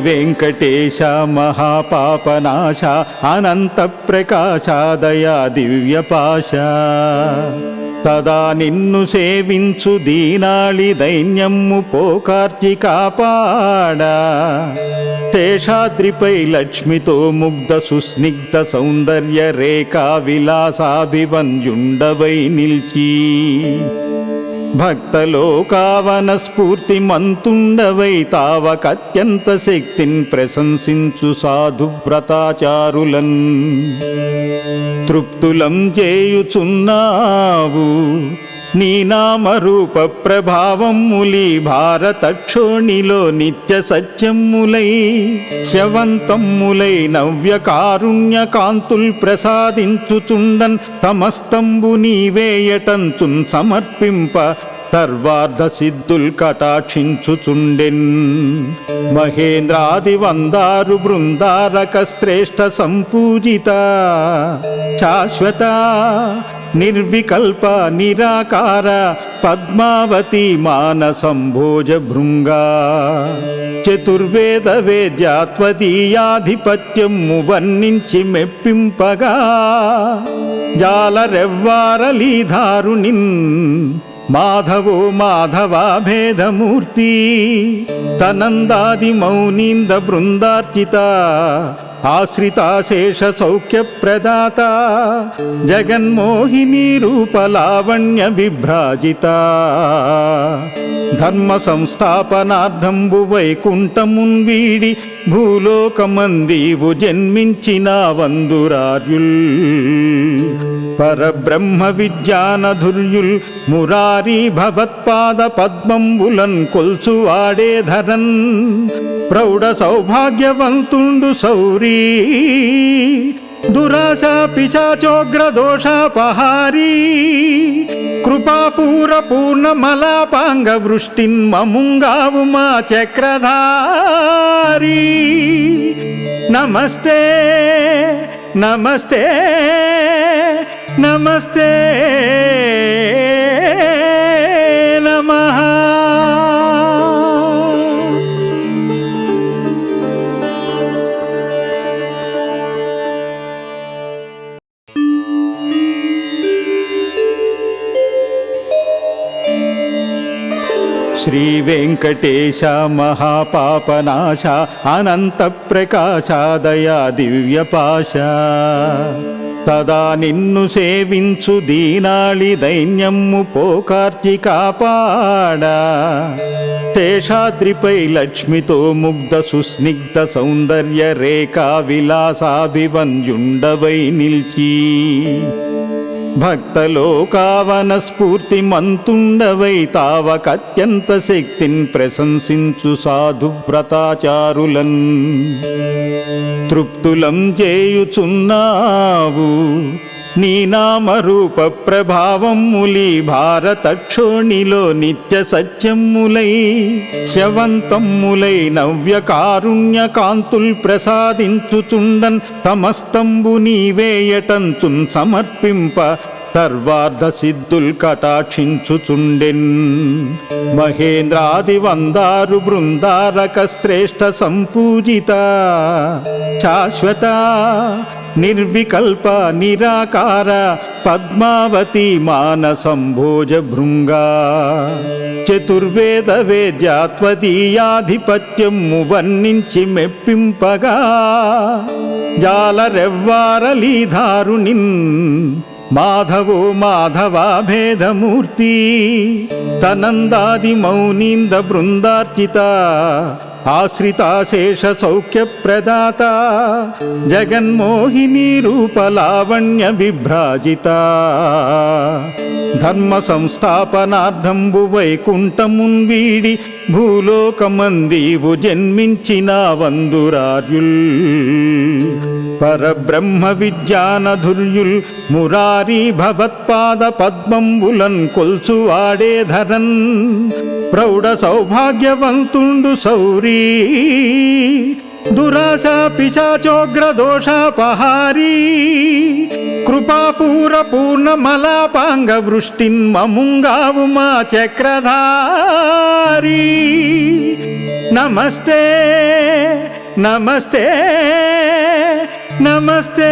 వెంకటేశ మహాపాపనాశ అనంత ప్రకాశ దయా దివ్యపాశ తదా నిన్ను సేవించు దీనాళి దైన్యమ్ము పోకార్చి కాపాడ శేషాద్రిపై లక్ష్మితో ముగ్ధ సుస్నిగ్ధ సౌందర్య రేఖా విలాసాభివంజుండవై నిల్చి భక్తలోకావన స్ఫూర్తి మంతుండవై తావకత్యంత శక్తిన్ ప్రశంసించు సాధు వ్రతాచారులన్. తృప్తులం చేయుచున్నావు. నీ నామరూప ప్రభావములి భారతక్షోణిలో నిత్య సత్యములై శవంతములై నవ్య కారుణ్య కాంతుల్ ప్రసాదించుచుండన్ తమస్తంబు నీవేయటంచున్ సమర్పింప సర్వార్థ సిద్ధుల్ కటాక్షించుచుండెన్. మహేంద్రాది వందారు బృందారక శ్రేష్ఠ సంపూజిత శాశ్వత నిర్వికల్ప నిరాకార పద్మావతి మానసంభోజ భృంగా. చతుర్వేద వేద్యాత్వదీయాధిపత్యము వర్ణించి మెప్పింపగా. జాలరెవ్వారలీధారుణిన్ మాధవో మాధవాభేదమూర్తి తనందాది మౌనీంద బృందార్చిత ఆశ్రితాశేష సౌఖ్య ప్రదాత జగన్మోహిని రూపలావణ్య విభ్రాజిత. ధర్మ సంస్థాపనార్థంబు వైకుంఠమున్ భూలోకమందీవు జన్మించిన వందురార్యుల్ పరబ్రహ్మ విజ్ఞానధుర్యుల్ మురారీ భవత్పాద పద్మంబులన్ కొల్చువాడే ధరన్ ప్రౌఢ సౌభాగ్యవంతుండు సౌరి దురాశ పిశాచోగ్ర దోషాపహారీ కృపాపూర పూర్ణ మలాపాంగ మా చక్రధారీ. నమస్తే నమస్తే నమస్తే. శ్రీ వెంకటేశ మహాపాపనాశ అనంత ప్రకాశ దయా దివ్యపాశ తదా నిన్ను సేవించు దీనాళి దైన్యమ్ము పోకార్చి కాపాడా. శేషాద్రిపై లక్ష్మితో ముగ్ధ సుస్నిగ్ధ సౌందర్య రేఖా విలాసాభివంజుండవై నిల్చి. భక్తలోకావన స్ఫూర్తి మంతుండవై తావకత్యంత శక్తిన్ ప్రశంసించు సాధు వ్రతాచారులన్. తృప్తులం చేయుచున్నావు నీ నామరూప ప్రభావములి భారతక్షోణిలో నిత్య సత్యములై శవంతములై నవ్య కారుణ్య కాంతుల్ ప్రసాదించుచుండన్ తమస్తంబు నీవేయటంచున్ సమర్పింప సర్వార్థ సిద్ధుల్ కటాక్షించుచుండెన్. మహేంద్రాది వందారు బృందారక శ్రేష్ఠ సంపూజిత. శాశ్వత నిర్వికల్ప నిరాకార పద్మావతి మానసంభోజ భృంగా. చతుర్వేద వేద్యాత్వదీయాధిపత్యము వర్ణించి మెప్పింపగా. జాలరెవ్వారలీధారునిన్ మాధవో మాధవా భేదమూర్తి తనందాది మౌనీంద బృందార్చిత ఆశ్రితాశేష సౌఖ్య ప్రదాత జగన్మోహిని రూపలావణ్య విభ్రాజిత ధర్మ సంస్థాపనార్థంబు వైకుంఠమున్ భూలోకమందీవు జన్మించిన వందురార్యుల్ పరబ్రహ్మ విజ్ఞానధుర్యుల్ మురారీ భవత్పాద పద్మంబులన్ కొల్చువాడే ధరన్ ప్రౌఢ సౌభాగ్యవంతుండు సౌరి దురాశ పిశాచోగ్ర దోషాపహారీ కృపాపూర పూర్ణ మలాపాంగ మముంగావు మా చక్రధారీ. నమస్తే నమస్తే నమస్తే.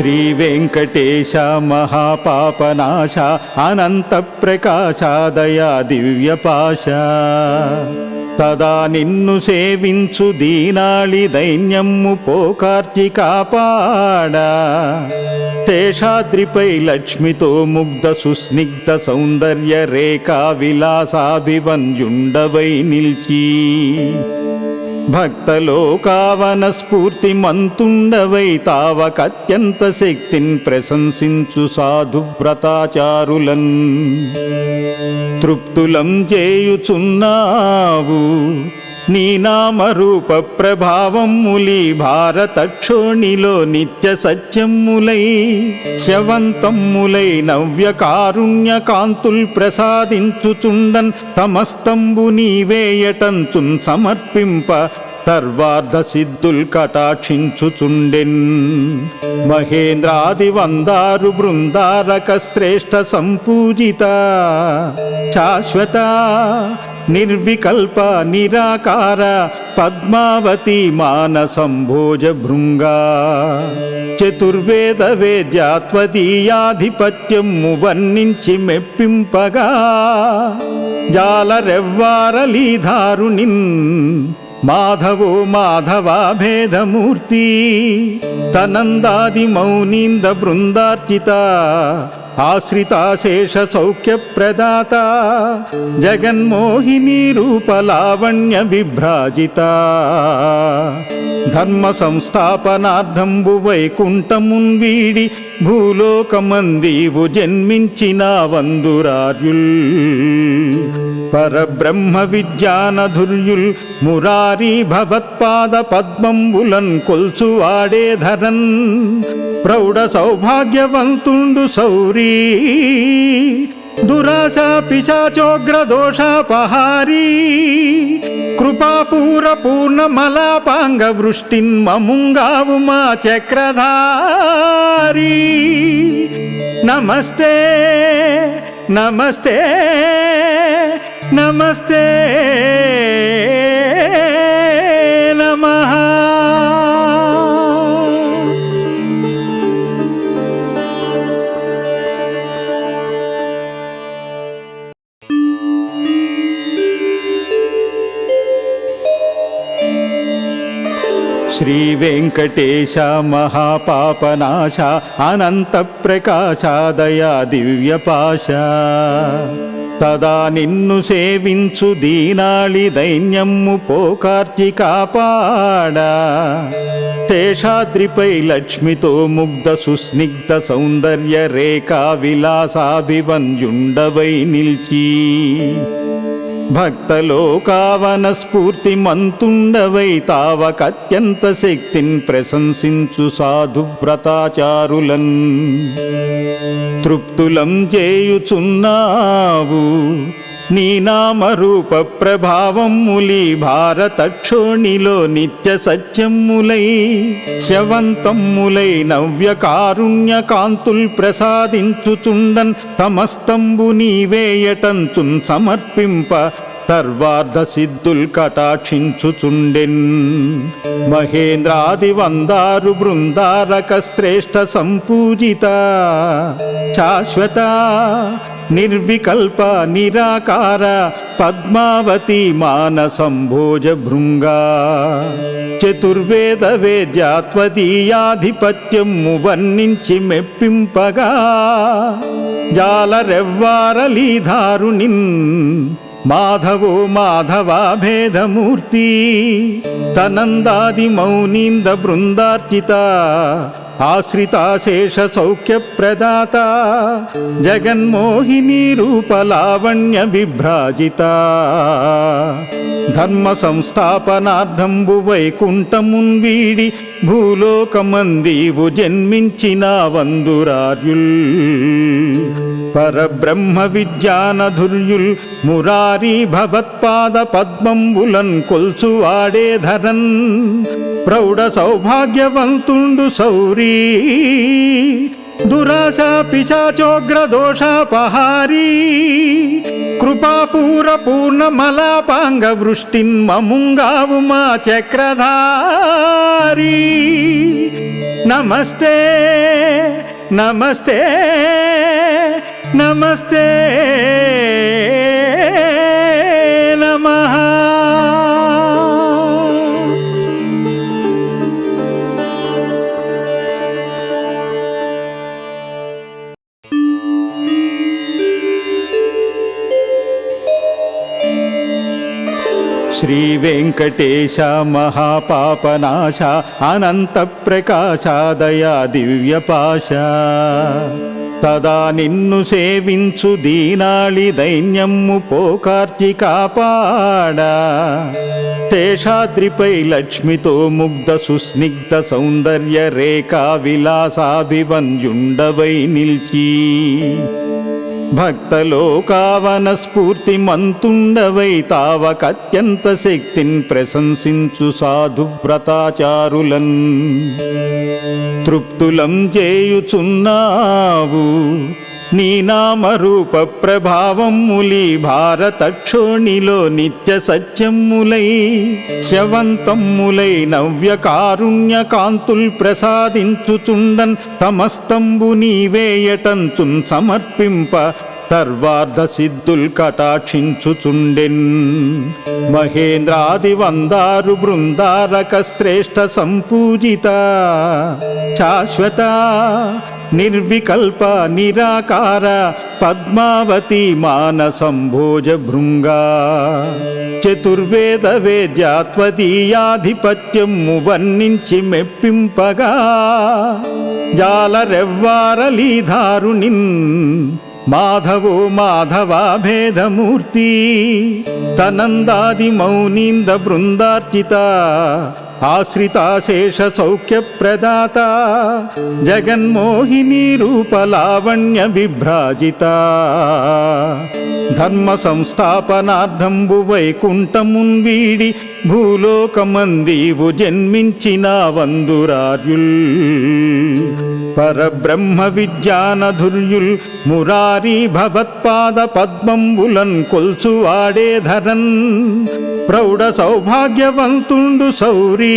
శ్రీ వెంకటేశ మహాపాపనాశ అనంత ప్రకాశ దయా దివ్య పాశ తదా నిన్ను సేవించు దీనాళి దైన్యమ్ము పోకార్చి కాపాడ. శేషాద్రిపై లక్ష్మితో ముగ్ధ సుస్నిగ్ధ సౌందర్య రేఖా విలాసాభివన్యుండవై నిల్చి. భక్తలోకావన స్ఫూర్తి మంతుండవై తావకత్యంత శక్తిన్ ప్రశంసించు సాధు వ్రతాచారులన్. తృప్తులం చేయుచున్నావు నీ నామరూప ప్రభావములి భారతక్షోణిలో నిత్య సత్యములై శవంతములై నవ్య కారుణ్య కాంతుల్ ప్రసాదించుచుండన్ తమస్తంబు నీవేయటంచున్ సమర్పింప సర్వార్థ సిద్ధుల్ కటాక్షించుచుండెన్. మహేంద్రాది వందారు బృందారక శ్రేష్ఠ సంపూజిత. శాశ్వత నిర్వికల్ప నిరాకార పద్మావతి మానసంభోజ భృంగా. చతుర్వేద వేద్యాత్వదీయాధిపత్యము వర్ణించి మెప్పింపగా. జాలరెవ్వారలీధారునిన్ మాధవో మాధవా భేదమూర్తి తనందాది మౌనీంద బృందార్చిత ఆశ్రితాశేష సౌఖ్య ప్రదాత జగన్మోహిని రూపలావణ్య విభ్రాజిత ధర్మ సంస్థాపనార్థంబు వైకుంఠమున్ భూలోకమందీవు జన్మించిన వందురార్యుల్ పరబ్రహ్మ విజ్ఞానధుర్యుల్ మురారీ భవత్పాద పద్మంబులన్ కొల్చువాడే ధరన్ ప్రౌఢ సౌభాగ్యవంతుండు సౌరీ దురాశ పిశాచోగ్రదోషాపహారీ కృపాపూర పూర్ణమలాపాంగ వృష్టిన్ మముంగావు మా చక్రధారీ నమస్తే నమస్తే నమస్తే శ్రీ వెంకటేశ మహాపాపనాశ అనంత ప్రకాశాదయా దివ్యపాశ తదా నిన్ను సేవించు దీనాళి దైన్యమ్ము పోకార్చి కాపాడ శేషాద్రిపై లక్ష్మితో ముగ్ధ సుస్నిగ్ధ సౌందర్య రేఖా విలాసాభివన్యుండవై నిల్చి భక్తలోకావన స్ఫూర్తి మంతుండవై తావకత్యంత శక్తిన్ ప్రశంసించు సాధు వ్రతాచారులన్. తృప్తులం చేయుచున్నావు నీ నామరూప ప్రభావములి భారతక్షోణిలో నిత్య సత్యములై శవంతములై నవ్య కారుణ్య కాంతుల్ ప్రసాదించుచుండన్ తమస్తంబు నీవేయటంచున్ సమర్పింప సర్వార్థ సిద్ధుల్ కటాక్షించుచుండెన్. మహేంద్రాది వందారు బృందారక శ్రేష్ఠ సంపూజిత శాశ్వత నిర్వికల్ప నిరాకార పద్మావతి మానసంభోజ భృంగా. చతుర్వేద వేద్యాత్వదీయాధిపత్యము వర్ణించి మెప్పింపగా. జాలరెవ్వారలీధారునిన్ మాధవో మాధవాభేదమూర్తి. తనందాది మౌనీంద బృందార్చిత ఆశ్రితాశేష సౌఖ్య ప్రదాత జగన్మోహిని రూపలావణ్య విభ్రాజిత ధర్మ సంస్థాపనార్థంబు వైకుంఠమున్ భూలోకమందీవు జన్మించిన వందురార్యుల్ పరబ్రహ్మ విద్యానధుర్యుల్ మురారి భవత్పాద పద్మంబులన్ కొల్చువాడే ధరన్ ప్రౌఢ సౌభాగ్యవంతుండు సౌరీ దురాశ పిశాచోగ్రదోషాపహారీ కృపాపూర పూర్ణ వృష్టిన్ మముంగావు మా చక్రధారీ నమస్తే నమస్తే నమస్తే శ్రీ వెంకటేశ మహాపాపనాశ అనంత ప్రకాశ దయా దివ్యపాశ తదా నిన్ను సేవించు దీనాళి దైన్యమ్ము పోకార్చి కాపాడ. శేషాద్రిపై లక్ష్మితో ముగ్ధ సుస్నిగ్ధ సౌందర్య రేఖా విలాసాభివన్యుండవై నిల్చి. భక్తలోకావన స్ఫూర్తి మంతుండవై తావకత్యంత శక్తిన్ ప్రశంసించు సాధు వ్రతాచారులన్. తృప్తులం చేయుచున్నావు నీ నామరూప ప్రభావములి భారతక్షోణిలో నిత్య సత్యములై శవంతములై నవ్య కారుణ్య కాంతుల్ ప్రసాదించుచుండన్ తమస్తంబు నీవేయటంచున్ సమర్పింప సర్వార్థ సిద్ధుల్ కటాక్షించుచుండెన్. మహేంద్రాది వందారు బృందారక శ్రేష్ఠ సంపూజిత. శాశ్వత నిర్వికల్ప నిరాకార పద్మావతి మానసంభోజ భృంగా. చతుర్వేద వేద్యాత్వదీయాధిపత్యము వర్ణించి మెప్పింపగా. జాలరెవ్వారలీధారునిన్ माधवो माधवा तनन्दादिमौनीन्दबृन्दार्चिता తనందాది మౌనీంద బృందార్చిత ఆశ్రితాశేష సౌఖ్య ప్రదాత జగన్మోహిని రూపలావణ్య విభ్రాజిత ధర్మ సంస్థాపనార్థంబు వైకుంఠమున్ భూలోకమందీవు జన్మించిన వందురార్యుల్ పరబ్రహ్మ విద్యానధుర్యుల్ మురారీ భవత్పాద పద్మంబులన్ కొల్చువాడే ధరన్ ప్రౌఢ సౌభాగ్యవంతుండు సౌరీ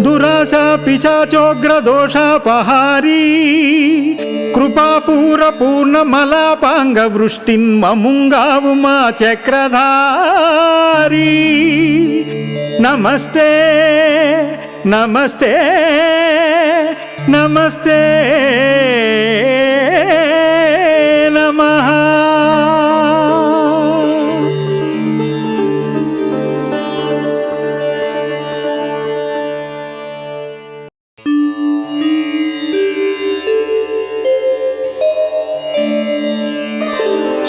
దురాశ పిశాచోగ్రదోషాపహారీ కృపాపూర పూర్ణ మా చక్రధారీ నమస్తే నమస్తే నమస్తే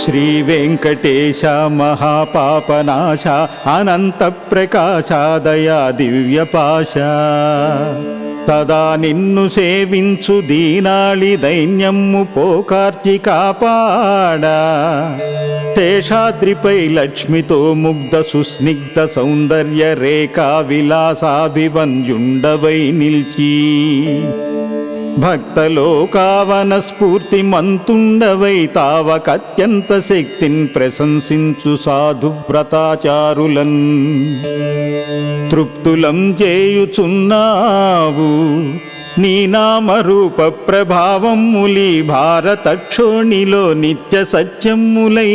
శ్రీ వెంకటేశ మహాపాపనాశ అనంత ప్రకాశ దయా దివ్యపాశ తదా నిన్ను సేవించు దీనాళి దైన్యమ్ము పోకార్చి కాపాడ. శేషాద్రిపై లక్ష్మితో ముగ్ధ సుస్నిగ్ధ సౌందర్య రేఖా విలాసాభివన్యుండవై నిల్చి. భక్తలోకావన స్ఫూర్తి మంతుండవై తావకత్యంత శక్తిన్ ప్రశంసించు సాధు వ్రతాచారులన్. తృప్తులం చేయుచున్నావు. నీ నామరూప ప్రభావములి భారతక్షోణిలో నిత్య సత్యములై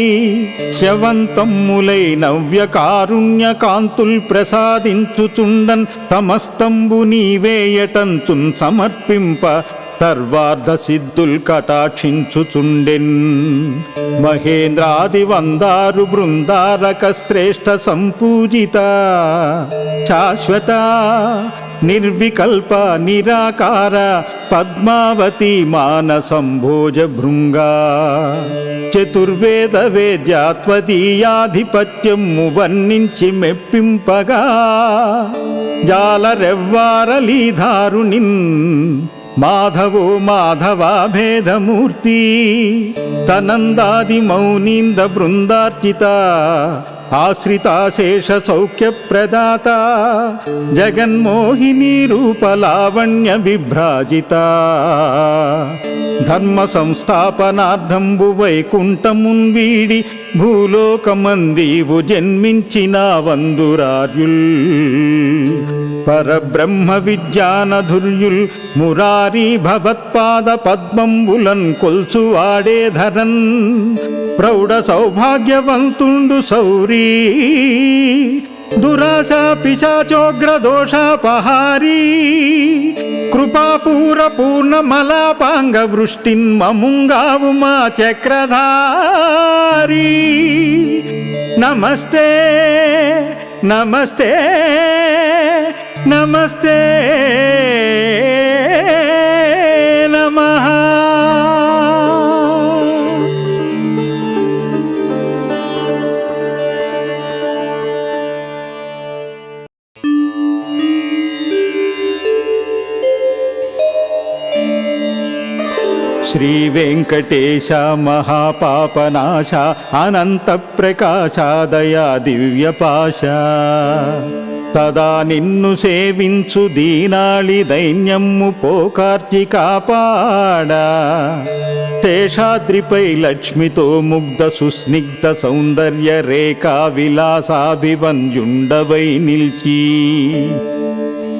శవంతములై నవ్య కారుణ్య కాంతుల్ ప్రసాదించుచుండన్ తమస్తంబు నీవేయటంచున్ సమర్పింప తర్వార్ధ సిద్ధుల్ కటాక్షించుచుండెన్ మహేంద్రాది వందారు బృందారక శ్రేష్ఠ సంపూజిత శాశ్వత నిర్వికల్ప నిరాకార పద్మావతి మానసంభోజ భృంగా. చతుర్వేద వేద్యాత్వదీయాధిపత్యము వర్ణించి మెప్పింపగా. జాలరెవ్వారలీధారుణిన్ మాధవో మాధవాభేదమూర్తి తనందాది మౌనీంద బృందార్చిత ఆశ్రితాశేష సౌఖ్య ప్రదాత జగన్మోహిని రూపలావణ్య విభ్రాజిత. ధర్మ సంస్థాపనార్థంబు వైకుంఠమున్ భూలోకమందీవు జన్మించిన వందురార్యుల్ పరబ్రహ్మ విజ్ఞానధుర్యుల్ మురారి భవత్పాద పద్మంబులన్ కొల్చువాడే ధరన్ ప్రౌఢ సౌభాగ్యవంతుండు సౌరి దురాశ పిశాచోగ్ర దోషాపహారీ కృపాపూర పూర్ణ మలాపాంగ మా చక్రధారీ. నమస్తే నమస్తే నమస్తే. శ్రీ వెంకటేశ మహాపాపనాశ అనంత ప్రకాశ దయా దివ్యపాశ తదా నిన్ను సేవించు దీనాళి దైన్యమ్ము పోకార్చి కాపాడ. శేషాద్రిపై లక్ష్మితో ముగ్ధ సుస్నిగ్ధ సౌందర్య రేఖా విలాసాభివంద్యుండవై నిల్చి.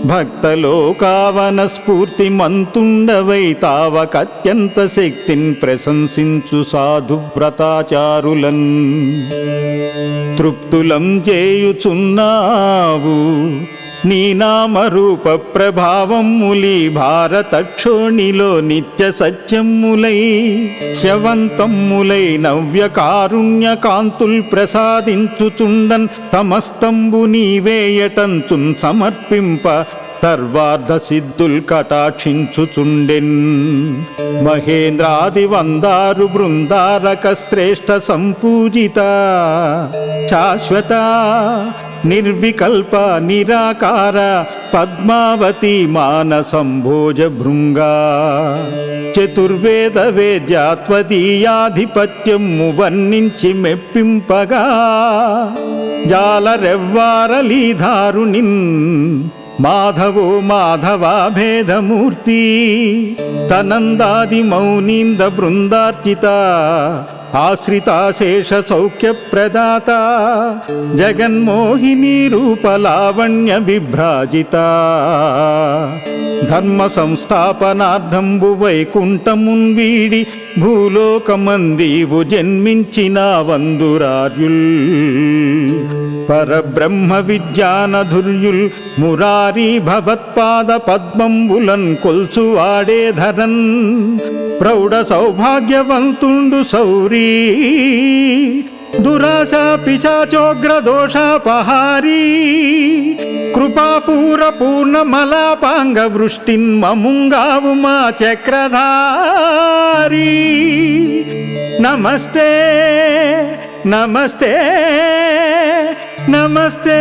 భక్తలోకావన స్ఫూర్తి మంతుండవై తావకత్యంత శక్తిన్ ప్రశంసించు సాధు వ్రతాచారులన్. తృప్తులం చేయుచున్నావు నీ నామరూప ప్రభావములి భారతక్షోణిలో నిత్య సత్యములై శవంతములై నవ్య కారుణ్య కాంతుల్ ప్రసాదించుచుండన్ సమస్తంబు నీవేయటంచున్ సమర్పింప సర్వార్ధ సిద్ధుల్ కటాక్షించుచుండెన్. మహేంద్రాది వందారు బృందారక శ్రేష్ఠ సంపూజిత. శాశ్వత నిర్వికల్ప నిరాకార పద్మావతి మానసంభోజ భృంగా. చతుర్వేద వేద్యాత్వదీయాధిపత్యము వర్ణించి మెప్పింపగా. జాలరెవ్వారలీధారునిన్ మాధవో మాధవా భేదమూర్తి తనందాది మౌనీంద బృందార్చిత ఆశ్రితాశేష సౌఖ్య ప్రదాత జగన్మోహిని రూపలావణ్య విభ్రాజిత ధర్మ సంస్థాపనార్థంబు వైకుంఠమున్ భూలోకమందీవు జన్మించిన వందురార్యుల్ పరబ్రహ్మ విజ్ఞానధుర్యుల్ మురారీ భవత్పాద పద్మంబులన్ కొల్చువాడే ధరన్ ప్రౌఢ సౌభాగ్యవంతుండు సౌరి దురాశ పిశాచోగ్రదోషాపహారీ కృపాపూర పూర్ణ మలాపాంగ మముంగావు మా చక్రధారీ. నమస్తే నమస్తే నమస్తే.